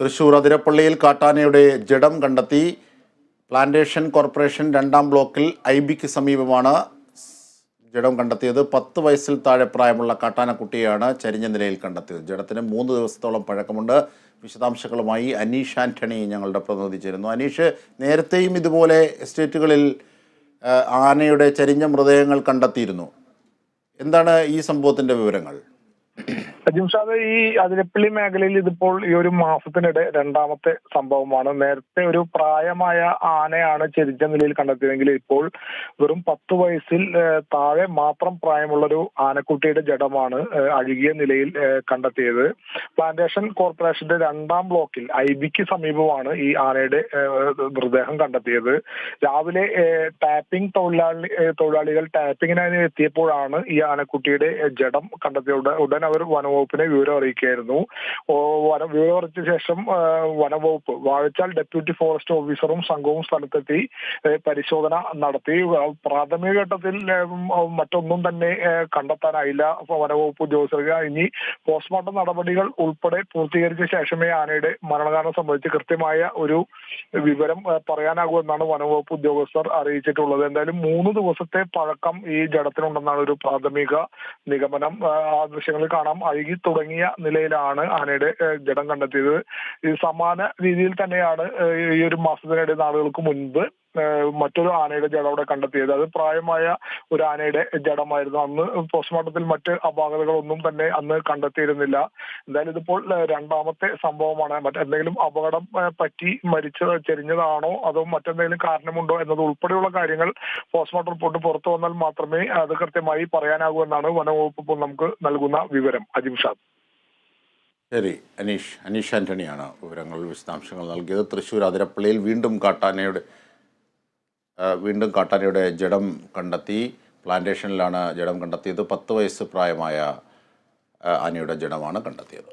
തൃശൂർ അതിരപ്പള്ളിയിൽ കാട്ടാനയുടെ ജഡം കണ്ടെത്തി. പ്ലാന്റേഷൻ കോർപ്പറേഷൻ രണ്ടാം ബ്ലോക്കിൽ ഐ ബിക്ക് സമീപമാണ് ജഡം കണ്ടെത്തിയത്. പത്ത് വയസ്സിൽ താഴെ പ്രായമുള്ള കാട്ടാനക്കുട്ടിയാണ് ചരിഞ്ഞ നിലയിൽ കണ്ടെത്തിയത്. ജഡത്തിന് മൂന്ന് ദിവസത്തോളം പഴക്കമുണ്ട്. വിശദാംശങ്ങളുമായി അനീഷ് ആന്റണി ഞങ്ങളുടെ പ്രതിനിധി ചേരുന്നു. അനീഷ് നേരത്തെയും ഇതുപോലെ എസ്റ്റേറ്റുകളിൽ ആനയുടെ ചരിഞ്ഞ മൃതദേഹങ്ങൾ കണ്ടെത്തിയിരുന്നു. എന്താണ് ഈ സംഭവത്തിന്റെ വിവരങ്ങൾ? ജിംഷാദ് ഈ അതിരപ്പള്ളി മേഖലയിൽ ഇതിപ്പോൾ ഈ ഒരു മാസത്തിനിടെ രണ്ടാമത്തെ സംഭവമാണ്. നേരത്തെ ഒരു പ്രായമായ ആനയാണ് ചെരിച്ച നിലയിൽ കണ്ടെത്തിയതെങ്കിൽ ഇപ്പോൾ വെറും പത്ത് വയസ്സിൽ താഴെ മാത്രം പ്രായമുള്ള ഒരു ആനക്കുട്ടിയുടെ ജഡമാണ് അഴുകിയ നിലയിൽ കണ്ടെത്തിയത്. പ്ലാന്റേഷൻ കോർപ്പറേഷന്റെ രണ്ടാം ബ്ലോക്കിൽ ഐ ബിക്ക് സമീപമാണ് ഈ ആനയുടെ മൃതദേഹം കണ്ടെത്തിയത്. രാവിലെ ടാപ്പിംഗ് തൊഴിലാളി തൊഴിലാളികൾ ടാപ്പിങ്ങിനായി എത്തിയപ്പോഴാണ് ഈ ആനക്കുട്ടിയുടെ ജഡം കണ്ടെത്തിയത്. ഉടൻ- അവർ അവർ വനവകുപ്പിനെ വിവരം അറിയിക്കുകയായിരുന്നു. വന വിവരം അറിയിച്ച ശേഷം വനംവകുപ്പ് വാഴച്ചാൽ ഡെപ്യൂട്ടി ഫോറസ്റ്റ് ഓഫീസറും സംഘവും സ്ഥലത്തെത്തി പരിശോധന നടത്തി. പ്രാഥമിക ഘട്ടത്തിൽ മറ്റൊന്നും തന്നെ കണ്ടെത്താനായില്ല. വനംവകുപ്പ് ഉദ്യോഗസ്ഥർക്ക് ഇനി പോസ്റ്റ്മോർട്ടം നടപടികൾ ഉൾപ്പെടെ പൂർത്തീകരിച്ച ശേഷമേ ആനയുടെ മരണകാരണം സംബന്ധിച്ച് കൃത്യമായ ഒരു വിവരം പറയാനാകൂ എന്നാണ് വനംവകുപ്പ് ഉദ്യോഗസ്ഥർ അറിയിച്ചിട്ടുള്ളത്. എന്തായാലും മൂന്ന് ദിവസത്തെ പഴക്കം ഈ ജഡത്തിനുണ്ടെന്നാണ് ഒരു പ്രാഥമിക നിഗമനം. ആ ദൃശ്യങ്ങളിൽ കാണാം. അഴുകി തുടങ്ങിയ നിലയിലാണ് ആനയുടെ ജഡം കണ്ടെത്തിയത്. സമാന രീതിയിൽ തന്നെയാണ് ഈ ഒരു മാസത്തിനിടെ നാളുകൾക്ക് മുൻപ് മറ്റൊരു ആനയുടെ ജഡം അവിടെ കണ്ടെത്തിയത്. അത് പ്രായമായ ഒരു ആനയുടെ ജഡമായിരുന്നു. അന്ന് പോസ്റ്റ്മോർട്ടത്തിൽ മറ്റ് അപാകതകളൊന്നും തന്നെ അന്ന് കണ്ടെത്തിയിരുന്നില്ല. എന്തായാലും ഇതിപ്പോൾ രണ്ടാമത്തെ സംഭവമാണ്. മറ്റെന്തെങ്കിലും അപകടം പറ്റി മരിച്ച ചെരിഞ്ഞതാണോ അതോ മറ്റെന്തെങ്കിലും കാരണമുണ്ടോ എന്നത് ഉൾപ്പെടെയുള്ള കാര്യങ്ങൾ പോസ്റ്റ്മോർട്ടം റിപ്പോർട്ട് പുറത്തു വന്നാൽ മാത്രമേ അത് കൃത്യമായി പറയാനാകൂ എന്നാണ് വനവകുപ്പ് ഇപ്പോൾ നമുക്ക് നൽകുന്ന വിവരം. അജിം ശരി അനീഷ്. അനീഷ് ആന്റണിയാണ് വിവരങ്ങൾ വിശദാംശങ്ങൾ നൽകിയത്. തൃശ്ശൂർ അതിരപ്പള്ളിയിൽ വീണ്ടും കാട്ടാനയുടെ വീണ്ടും കാട്ടാനയുടെ ജഡം കണ്ടെത്തി പ്ലാന്റേഷനിലാണ് ജഡം കണ്ടെത്തിയത്. പത്ത് വയസ്സ് പ്രായമായ ആനയുടെ ജഡമാണ് കണ്ടെത്തിയത്.